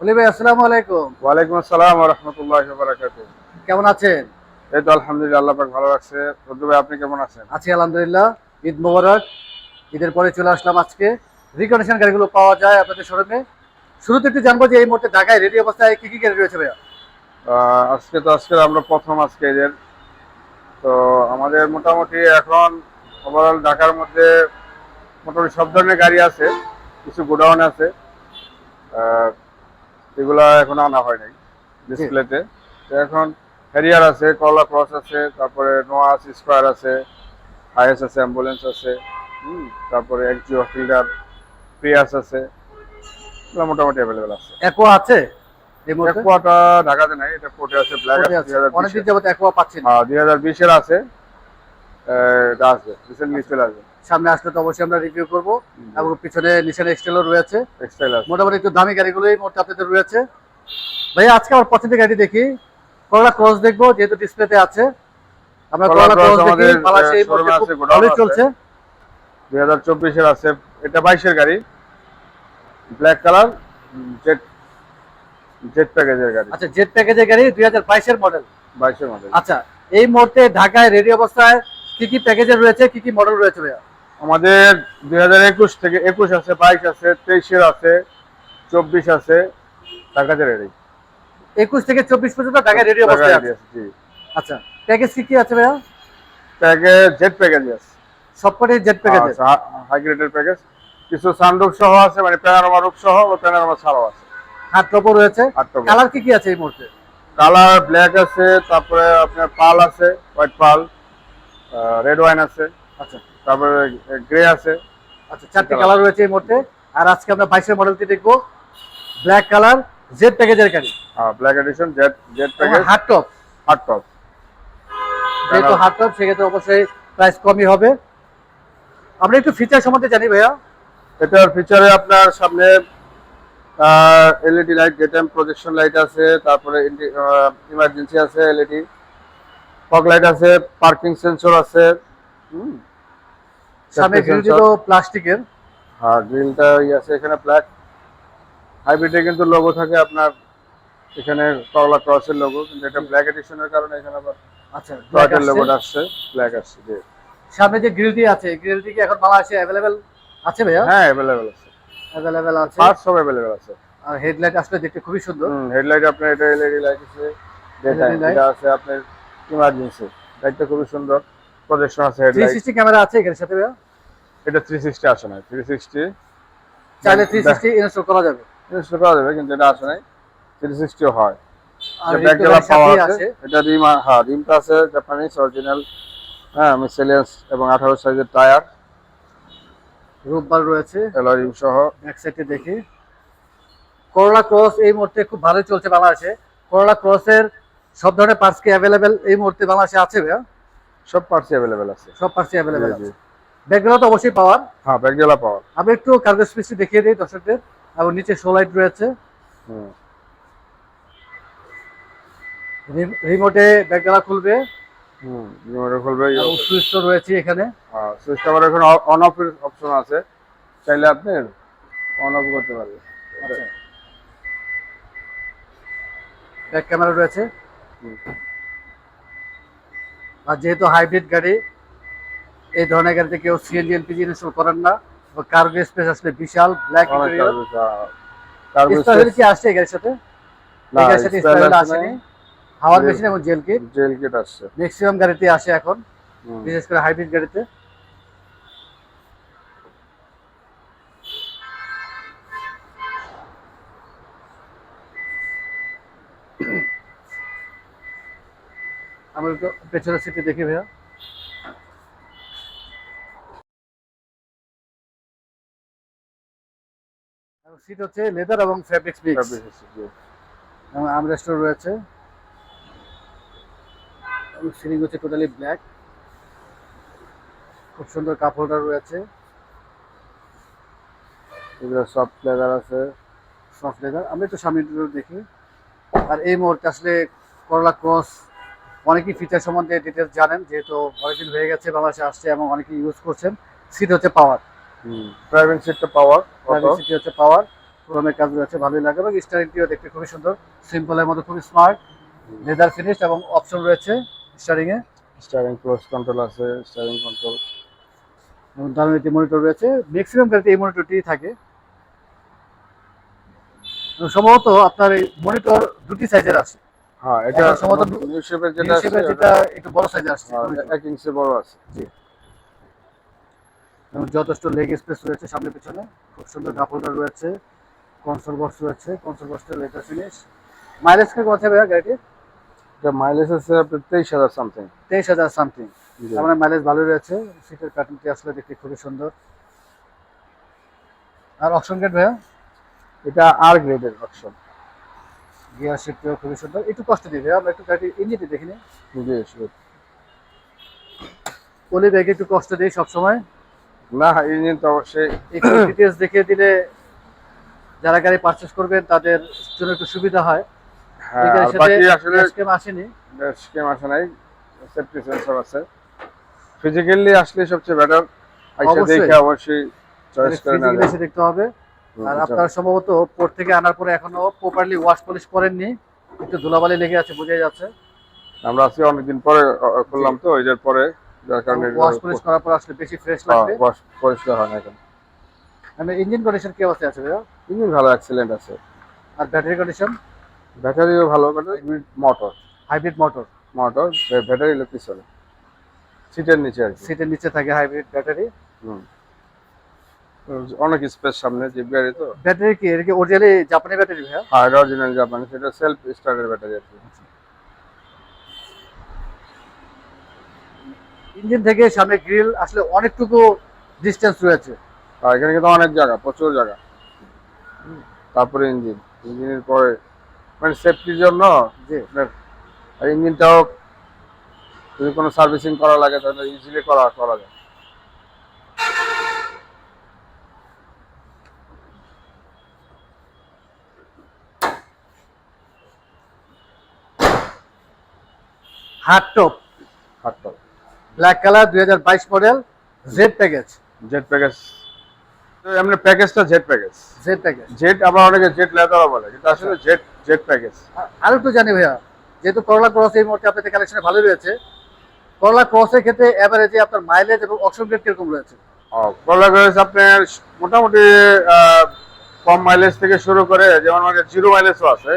বলি ভাই আসসালামু আলাইকুম। ওয়ালাইকুম আসসালাম রহমতুল্লাহ বারাকাত কেমন আছেন? এই তো আলহামদুলিল্লাহ আল্লাহ পাক ভালো রাখছে। রদ্দু ভাই আপনি কেমন আছেন? আছি আলহামদুলিল্লাহ ঈদ মোবারক। ঈদের পরে চলে আসলাম আজকে। রিকন্ডিশন গাড়িগুলো পাওয়া যায় আপনাদের শোরুমে। শুরুতে একটু জানব যে এই মুহূর্তে ঢাকায় রেডি অবস্থায় কি কি গাড়ি রয়েছে ভাইয়া? আজকে তো আজকে আমরা প্রথম আজকে এদের তো আমাদের মোটামুটি এখন ওভারঅল ঢাকার মধ্যে মোটামুটি সব ধরনের গাড়ি আছে কিছু গোডাউন আছে। এগুলা এখন আনা হয় নাই ডিসপ্লেতে এখন হ্যারিয়ার আছে কলা ক্রস আছে তারপরে নোয়া স্কোয়ার আছে হাইএস আছে অ্যাম্বুলেন্স আছে তারপরে একজিও ফিল্ডার প্রিয়াস আছে এগুলো মোটামুটি অ্যাভেলেবেল আছে। একো আছে একোয়াটা ঢাকাতে নাই এটা কোর্টে আছে ব্ল্যাক আছে? অনেকদিন যাবত একোয়া পাচ্ছি হ্যাঁ দুই হাজার বিশের আছে। এটা আছে রিসেন্টলি চলে আসবে। সামনে আসলে তো অবশ্যই আমরা রিভিউ করব। এবং পিছনে নিশান এক্সটেলও রয়েছে। মোটামুটি একটু দামি গাড়িগুলোই মোট আপনাদের রয়েছে। ভাইয়া আজকে আমার পছন্দের গাড়ি দেখি। করলা ক্রস দেখব যেহেতু ডিসপ্লেতে আছে। আমরা করলা ক্রস দেখি এই মুহূর্তে ভালোই চলছে। আছে। এটা বাইশের গাড়ি। ব্ল্যাক কালার জেট জেট প্যাকেজের গাড়ি। আচ্ছা জেট প্যাকেজের গাড়ি দুই হাজার বাইশের মডেল বাইশের মডেল আচ্ছা এই মুহূর্তে ঢাকায় রেডি অবস্থায় কি কি প্যাকেজের রয়েছে কি কি মডেল রয়েছে ভাইয়া? আমাদের দুই হাজার একুশ থেকে একুশ আছে বাইশ আছে তেইশের আছে চব্বিশ আছে ঢাকাতে রেডি একুশ থেকে চব্বিশ পর্যন্ত ঢাকায় রেডি অবস্থায় আছে? জি। আচ্ছা প্যাকেজ কি কি আছে ভাইয়া? প্যাকেজ জেট প্যাকেজ আছে। সবকটাই জেট প্যাকেজ হাই গ্রেডের প্যাকেজ কিছু সানরুফ সহ আছে মানে প্যানারোমা রূপ সহ বা প্যানারোমা ছাড়াও আছে। হাত টপও রয়েছে। কালার কি কি আছে এই মুহূর্তে? কালার ব্ল্যাক আছে তারপরে আপনার পাল আছে হোয়াইট পাল রেড ওয়াইন আছে। আচ্ছা। তারপরে গ্রে আছে। আচ্ছা চারটি কালার রয়েছে এই মুহূর্তে। আর আজকে আমরা বাইশের মডেলটি দেখব। ব্ল্যাক কালার জেড প্যাকেজের গাড়ি। Black edition Z Z package hard top hard top যেহেতু হার্ড টপ সেক্ষেত্রে অবশ্যই প্রাইস কমই হবে। আমরা একটু ফিচার সম্বন্ধে জানি ভাইয়া। এটার ফিচারে আপনার সামনে LED light day time projection light আছে তারপরে ইমার্জেন্সি আছে এলইডি ফগ লাইট আছে পার্কিং সেন্সর আছে। হুম। সামনে Safety গ্রিল sensor। প্লাস্টিকের। আর গ্রিলটা আছে এখানে ব্ল্যাক হাইব্রিডে কিন্তু লোগো থাকে আপনার এখানে করলা ক্রসের লোগো কিন্তু এটা ব্ল্যাক এডিশনের কারণে এখানে আবার আচ্ছা টয়টার লোগোটা আসছে। ব্ল্যাক আসছে জি। সামনে যে গ্রিলটি আছে গ্রিলটি কি এখন বাংলাদেশে অ্যাভেলেবেল আছে ভাইয়া? হ্যাঁ অ্যাভেলেবেল আছে। অ্যাভেলেবেল আছে। পার্টস সব অ্যাভেলেবেল আছে। আর হেডলাইট আসলে দেখতে খুবই সুন্দর। হেডলাইট আপনার এটা এলইডি লাইট আছে light। এটা আছে আপনার ইমার্জেন্সি লাইটটা খুবই সুন্দর। প্রজেকশন আছে থ্রি হেডলাইট সিক্সটি ক্যামেরা আছে এখানে সাথে ভাইয়া? এটা থ্রি সিক্সটি আসে না থ্রি সিক্সটি চাইলে থ্রি সিক্সটি ইনস্টল করা যাবে। ইনস্টল করা যাবে কিন্তু এটা আসে নাই থ্রি সিক্সটিও হয়। আর ব্যাক গ্লাস পাওয়া আছে এটা রিম হ্যাঁ রিমটা আছে জাপানিজ অরিজিনাল হ্যাঁ মিসেলিয়াস এবং আঠারো সাইজের টায়ার। রূপবার রয়েছে। রিম সহ। ব্যাক সাইডে দেখি। করোলা ক্রস এই মুহূর্তে খুব ভালো চলছে বাংলাদেশে। করোলা ক্রসের সব ধরনের পার্টস কি অ্যাভেলেবেল এই মুহূর্তে বাংলাদেশে আছে ভাইয়া? সব পার্টসই অ্যাভেলেবেল আছে। সব পার্টসই অ্যাভেলেবেল আছে। জি। তো অবশ্যই পাওয়ার। হ্যাঁ ব্যাকডেলা পাওয়ার। আমি একটু কার্গো স্পেসটি দেখিয়ে দিই দর্শকদের। এবং নিচে শো লাইট রয়েছে। হুম। রিমোটে ব্যাকগালা খুলবে। হুম রিমোটে খুলবে এবং সুইচ তো রয়েছে এখানে। হ্যাঁ সুইচটা আবার এখন অন অফ অপশন আছে। চাইলে আপনি অন অফ করতে পারবেন। ব্যাক ক্যামেরা রয়েছে। হুম। আর যেহেতু হাইব্রিড গাড়ি এই ধরনের গাড়িতে কেউ সিএনজি এলপিজি ইনস্টল করেন না। কার্গো স্পেস আসলে বিশাল ব্ল্যাক ইন্টেরিয়র কি আসছে এই গাড়ির সাথে? এই গাড়ির সাথে স্পেয়ার আসেনি। হাওয়ার মেশিন এবং জেল কিট জেল কিট আসছে। ম্যাক্সিমাম গাড়িতে আসে এখন বিশেষ করে হাইব্রিড গাড়িতে। আমরা একটু পেছনের সিটে দেখি ভাইয়া। সিট হচ্ছে লেদার এবং ফ্যাব্রিক্স মিক্স আমরেস্টও রয়েছে। সিলিং হচ্ছে টোটালি ব্ল্যাক খুব সুন্দর কাপ হোল্ডার রয়েছে। এগুলো সফট লেদার আছে। সফট লেদার আমরা একটু সামনে দেখি। আর এই মুহূর্তে আসলে করলা ক্রস অনেকেই ফিচার সম্বন্ধে ডিটেলস জানেন যেহেতু অনেকদিন হয়ে গেছে বাংলাদেশে আসছে এবং অনেকে ইউজ করছেন। সিট হচ্ছে পাওয়ার ড্রাইভিং সিটটা পাওয়ার ড্রাইভিং সিট হচ্ছে পাওয়ার ক্রোমের কাজ রয়েছে ভালোই লাগে এবং স্টারিংটিও দেখতে খুবই সুন্দর। সিম্পলের মধ্যে খুবই স্মার্ট লেদার ফিনিশ এবং অপশন রয়েছে স্টারিং এ স্টারিং ক্লোজ কন্ট্রোল আছে স্টারিং কন্ট্রোল এবং দারুণ একটি মনিটর রয়েছে। ম্যাক্সিমাম গাড়িতে এই মনিটরটি থাকে। সম্ভবত আপনার এই মনিটর দুটি সাইজের আছে। হ্যাঁ এটা সম্ভবত নিউ শেপের যেটা আছে যেটা একটু বড় সাইজে আসছে হ্যাঁ, ইঞ্চি বড় আছে। এবং যথেষ্ট লেগ স্পেস রয়েছে সামনে পিছনে খুব সুন্দর কাপড়দার রয়েছে কনসোল বক্স রয়েছে কনসোল বক্সটা লেটার ফিনিশ মাইলেজ কে কথা ভাইয়া গাড়িটির? এটা মাইলেজ আছে আপনার তেইশ হাজার সামথিং তেইশ হাজার সামথিং তার মানে মাইলেজ ভালো রয়েছে সিটের প্যাটার্নটি আসলে দেখতে খুবই সুন্দর। আর অপশন গেট ভাইয়া? এটা আর গ্রেডের অপশন গিয়ার খুবই সুন্দর। একটু কষ্ট ভাইয়া আমরা একটু ইঞ্জিনটি জি sure. ওলি ব্যাগে একটু কষ্ট দিই সবসময়। না ইঞ্জিন তো অবশ্যই। একটু ডিটেলস দেখিয়ে দিলে যারা গাড়ি পারচেস করবেন তাদের জন্য একটু সুবিধা হয়। হ্যাঁ বাকি আসলে স্কেম আসেনি। স্কিম আসে নাই সেফটি সেন্সর আছে। ফিজিক্যালি আসলে সবচেয়ে বেটার আইসা অবশ্যই। দেখে অবশ্যই চয়েস করে নেওয়া ফিজিক্যালি যায়। এসে দেখতে হবে। আর। আপনারা সম্ভবত পোর্ট থেকে আনার পরে এখনও প্রপারলি ওয়াশ পলিশ করেননি। একটু ধুলাবালি লেগে আছে বোঝাই যাচ্ছে। আমরা আজকে অনেকদিন পরে করলাম তো ওইটার পরে যার কারণে ওয়াশ পলিশ করার পর আসলে বেশি ফ্রেশ লাগবে। ওয়াশ পরিষ্কার হয় না এখন। মানে ইঞ্জিন কন্ডিশন কি অবস্থায় আছে ভাইয়া? ইঞ্জিন ভালো এক্সেলেন্ট আছে। আর ব্যাটারি কন্ডিশন ব্যাটারিও ভালো battery motor hybrid motor motor battery হলো পিছনে সিটের নিচে সিটের নিচে থাকে হাইব্রিড ব্যাটারি হুম। অনেক স্পেস সামনে জিপ গাড়ি তো। ব্যাটারি কি? এর কি অরিজিনালি জাপানি ব্যাটারি হ্যাঁ অরিজিনাল জাপানি সেটা সেলফ স্টার্টের ব্যাটারি কি ইঞ্জিন থেকে সামনে গ্রিল আসলে অনেকটুকু ডিস্টেন্স রয়েছে। আর এখানে কিন্তু অনেক জায়গা প্রচুর জায়গা। তারপরে ইঞ্জিন ইঞ্জিনের পরে মানে সেফটির জন্য আপনার আর ইঞ্জিনটাও যদি কোনো সার্ভিসিং করা লাগে তাহলে ইজিলি করা করা যায়। হার্ড টপ হাতটা ব্ল্যাক কালার দুই হাজার বাইশ model Z package Z package তো এমনি প্যাকেজটা Z package Z package Z আবার অনেকে জেট লেদারও বলে কিন্তু আসলে জেট জেট প্যাকেজ আর একটু জানি ভাইয়া যেহেতু করলা ক্রস এই মুহূর্তে আপনাদের কালেকশনে ভালোই রয়েছে করলা ক্রসের ক্ষেত্রে এভারেজে আপনার মাইলেজ এবং অপশন গ্রেড কীরকম রয়েছে? কলা গাড়ি আপনার মোটামুটি কম মাইলেজ থেকে শুরু করে যেমন মানে জিরো মাইলেজও আছে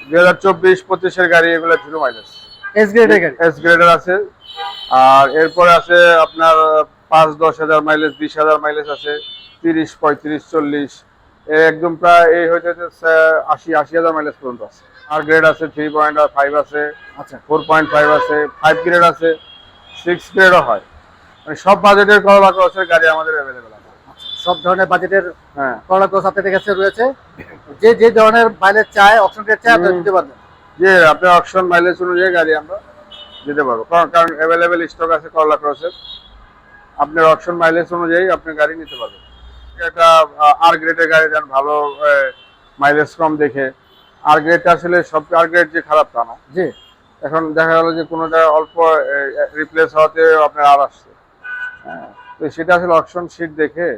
দুই হাজার চব্বিশ পঁচিশের গাড়ি এগুলো জিরো মাইলেজ এস গ্রেডের গাড়ি? এস গ্রেডের আছে। আর এরপরে আছে আপনার পাঁচ দশ হাজার মাইলেজ বিশ হাজার মাইলেজ আছে। তিরিশ পঁয়ত্রিশ চল্লিশ। একদম প্রায় এই হচ্ছে আশি আশি হাজার মাইলেজ পর্যন্ত আছে। আর গ্রেড আছে থ্রি পয়েন্ট ফাইভ আছে। আচ্ছা। ফোর পয়েন্ট ফাইভ আছে। ফাইভ গ্রেড আছে। সিক্স গ্রেডও হয়। মানে সব বাজেটের করলা ক্রসের গাড়ি আমাদের অ্যাভেলেবেল আছে। সব ধরনের বাজেটের হ্যাঁ। করলা ক্রস আপনাদের কাছে রয়েছে। যে যে ধরনের মাইলেজ চায় অপশন গ্রেড চায় আপনি। দিতে পারবেন। যে আপনার অপশন মাইলেজ অনুযায়ী গাড়ি আমরা দিতে পারব। কারণ কারণ অ্যাভেলেবেল স্টক আছে করলা ক্রসের আপনার অপশন মাইলেজ অনুযায়ী আপনি গাড়ি নিতে পারবেন। একটা আর গ্রেডের গাড়ি দেন ভালো মাইলেজ কম দেখে। আর গ্রেডটা আসলে সব আর গ্রেড যে খারাপ তা না। জি। এখন দেখা গেল যে কোনোটা অল্প রিপ্লেস হওয়াতে আপনার আর আসছে। হ্যাঁ তো সেটা আসলে অপশন শিট দেখে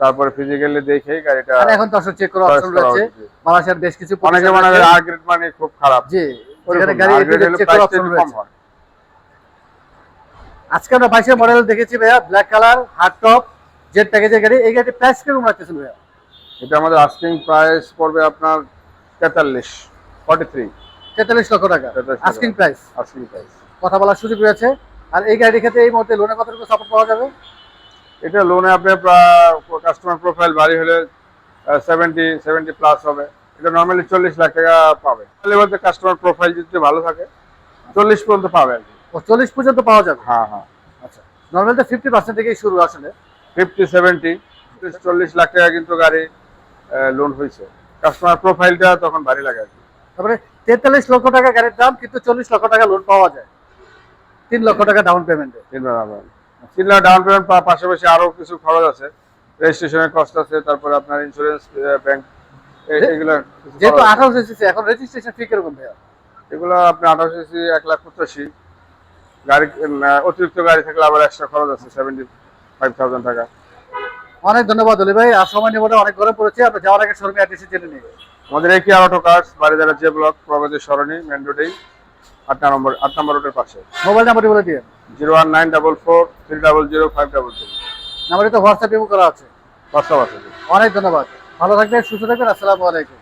তারপরে ফিজিক্যালি দেখে গাড়িটা আর এখন তো চেক করার অপশন করা রয়েছে। উচিত। বাংলাদেশের বেশ কিছু অনেকে মনে করে আর গ্রেড মানে খুব খারাপ। জি ওরকম যেখানে না, গাড়ি চেক করার price অপশন রয়েছে। আজকে আমরা বাইশের মডেল দেখেছি ভাইয়া black colour hard top Z প্যাকেজের গাড়ি। এই গাড়ির প্রাইস কীরকম রাখতেছেন ভাইয়া? এটা আমাদের আস্কিং প্রাইস পড়বে আপনার তেতাল্লিশ ফর্টি থ্রি তেতাল্লিশ লক্ষ টাকা। 43 লক্ষ আস্কিং। প্রাইস আস্কিং প্রাইস কথা বলার সুযোগ রয়েছে। আর এই গাড়ির ক্ষেত্রে এই মুহূর্তে লোনের কতটুকু সাপোর্ট পাওয়া যাবে? এটা লোনে আপনার কাস্টমার প্রোফাইল ভারী হলে সেভেন্টি সেভেন্টি প্লাস হবে। এটা নর্মালি চল্লিশ লাখ টাকা পাবে। তাহলে বলতে কাস্টমার প্রোফাইল যদি ভালো থাকে চল্লিশ পর্যন্ত পাবে আর কি। ও চল্লিশ পর্যন্ত পাওয়া যাবে? হ্যাঁ হ্যাঁ। আচ্ছা নর্মাল তো ফিফটি পার্সেন্ট থেকেই শুরু আসলে। ফিফটি সেভেন্টি চল্লিশ লাখ টাকা কিন্তু গাড়ি লোন হয়েছে কাস্টমার প্রোফাইলটা তখন ভারী লাগে আর কি। তারপরে তেতাল্লিশ লক্ষ টাকা গাড়ির দাম কিন্তু চল্লিশ লক্ষ টাকা লোন পাওয়া যায়। তিন লক্ষ টাকা ডাউন পেমেন্টে তিন তিন লাখ ডাউন পেমেন্ট পাশাপাশি আরও কিছু খরচ আছে। রেজিস্ট্রেশনের কস্ট আছে তারপরে আপনার ইন্স্যুরেন্স ব্যাংক এগুলো যেহেতু আঠারো এসেছে এখন রেজিস্ট্রেশন ফি কীরকম ভাইয়া? এগুলো আপনি আঠাশ এসি এক লাখ পঁচাশি। গাড়ি অতিরিক্ত গাড়ি থাকলে আবার এক্সট্রা খরচ আছে সেভেন্টি ফাইভ থাউজেন্ড টাকা। অনেক ধন্যবাদ অলি ভাই আর সময় অনেক গরম পড়েছে আমরা যাওয়ার আগে শোরুমে অ্যাড্রেসে জেনে নিই। আমাদের এই কেয়ার অটো কার্স বাড়িদারা যে ব্লক প্রগতি সরণি মেন রোডেই আট নম্বর আট নম্বর রোডের পাশে। মোবাইল নাম্বারটি বলে দিয়ে zero one nine double four three double zero five double three নাম্বারটি তো হোয়াটসঅ্যাপ করা আছে। হোয়াটসঅ্যাপ আছে। অনেক ধন্যবাদ। ভালো থাকবেন সুস্থ থাকবেন আসসালামু আলাইকুম।